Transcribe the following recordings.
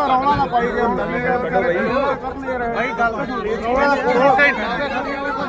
ਰੌਲਾ ਨਾ ਪਾਈ ਗਿਆ ਭਾਈ ਗੱਲ ਤਾਂ ਸੁਣ ਰੌਲਾ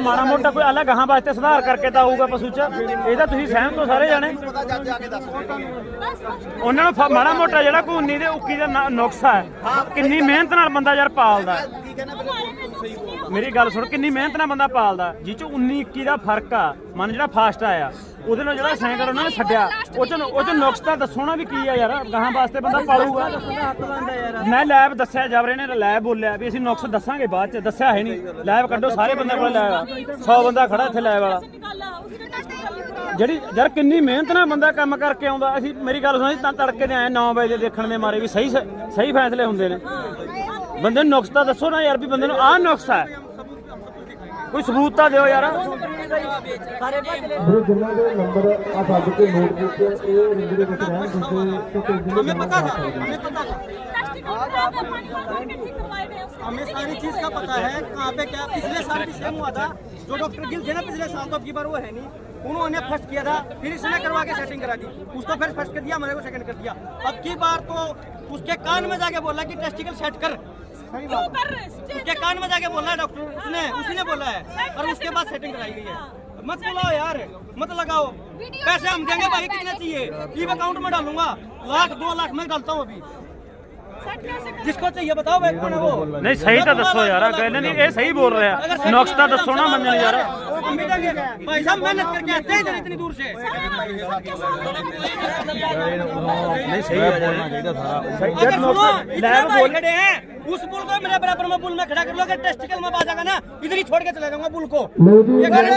ਮਾੜਾ ਮੋਟਾ ਕੋਈ ਅਲੱਗ ਵਾਸਤੇ ਸੁਧਾਰ ਕਰਕੇ ਤਾਂ ਆਊਗਾ ਪਸ਼ੂ ਚ। ਇਹ ਤਾਂ ਤੁਸੀਂ ਸਹਿਮਤ ਹੋ ਸਾਰੇ ਜਾਣੇ। ਉਹਨਾਂ ਨੂੰ ਮਾੜਾ ਮੋਟਾ ਜਿਹੜਾ ਕੋਈ ਉਨੀ ਦੇ ਉੱਕੀ ਦਾ ਨੁਕਸਾ ਹੈ ਕਿੰਨੀ ਮਿਹਨਤ ਨਾਲ ਬੰਦਾ ਯਾਰ ਪਾਲਦਾ। ਮੇਰੀ ਗੱਲ ਸੁਣ ਕਿੰਨੀ ਮਿਹਨਤ ਨਾਲ ਬੰਦਾ ਪਾਲਦਾ ਜਿਹ ਚ 19 21 ਦਾ ਫ਼ਰਕ ਆ ਮਨ ਜਿਹੜਾ ਫਾਸਟ ਆਇਆ ਉਹਦੇ ਨਾਲ ਜਿਹੜਾ ਸੈਂਕਲ ਉਹਨਾਂ ਨੇ ਛੱਡਿਆ। ਉਹ ਚ ਉਹ ਚ ਨੁਕਸ ਤਾਂ ਦੱਸੋ ਵੀ ਕੀ ਆ ਯਾਰ ਗਾਹਾਂ ਵਾਸਤੇ ਬੰਦਾ ਪਾਲੂਗਾ। ਮੈਂ ਲੈਬ ਦੱਸਿਆ ਜਬ ਰਹੇ ਨੇ ਲੈਬ ਬੋਲਿਆ ਵੀ ਅਸੀਂ ਨੁਕਸ ਦੱਸਾਂਗੇ ਬਾਅਦ ਚ ਦੱਸਿਆ ਹੈ ਨਹੀਂ। ਲੈਬ ਕੱਢੋ ਸਾਰੇ ਬੰਦੇ ਕੋਲ ਲੈਬ ਆ। 100 ਬੰਦਾ ਖੜਾ ਇੱਥੇ ਲੈਬ ਵਾਲਾ। ਜਿਹੜੀ ਯਾਰ ਕਿੰਨੀ ਮਿਹਨਤ ਨਾਲ ਬੰਦਾ ਕੰਮ ਕਰਕੇ ਆਉਂਦਾ ਅਸੀਂ ਮੇਰੀ ਗੱਲ ਸੁਣੀ ਤਾਂ ਤੜਕੇ ਦੇ ਆਏ 9 ਵਜੇ ਦੇਖਣ ਦੇ ਮਾਰੇ ਵੀ ਸਹੀ ਸਹੀ ਫੈਸਲੇ ਹੁੰਦੇ ਨੇ। बंद नुकसा दसो ना यार भी बंद आ नुकसा है। कोई सबूत तो दो यार हमें सारी चीज़ का पता है कहाँ पे क्या पिछले साल भी सेम हुआ था। जो डॉक्टर गिल थे ना पिछले साल तो अबकी बार वो है नहीं। उन्होंने फ़र्स्ट किया था फिर इसने करवा के सेटिंग करा दी। उसको फिर फ़र्स्ट कर दिया हमारे को सेकंड कर दिया। अब की बार तो उसके कान में जाके बोला कि टेस्टिकल सेट कर। उसके कान में जाके बोला है डॉक्टर उसने उसी ने बोला है। और उसके बाद सेटिंग कराई गई है। मत बुलाओ यार मत लगाओ। पैसे हम देंगे भाई कितने चाहिए? ई अकाउंट में डालूँगा। लाख दो लाख में डालता हूँ अभी। जिसको चाहिए बताओ भाई कौन है वो ਨਹੀਂ ਸਹੀ ਤਾਂ ਦੱਸੋ ਯਾਰ ਕਹਿੰਦੇ ਨਹੀਂ ਇਹ ਸਹੀ ਬੋਲ ਰਿਹਾ ਨੁਕਸ ਤਾਂ ਦੱਸੋ ਨਾ ਮੰਨਣ ਯਾਰ हम भी देंगे भाई साहब मेहनत करके आते हैं इधर इतनी दूर से ਨਹੀਂ ਸਹੀ ਹੈ ਸਹੀ अगर ਜਦ सुनो ਨੁਕਸ इतने ਲੈਬ भाई ਬੋਲ खड़े हैं उस पुल को मेरे बराबर में पुल में खड़ा कर लो अगर टेस्टिकल में आ जाएगा ना इधर ही छोड़ के चला जाऊंगा पुल को ये कर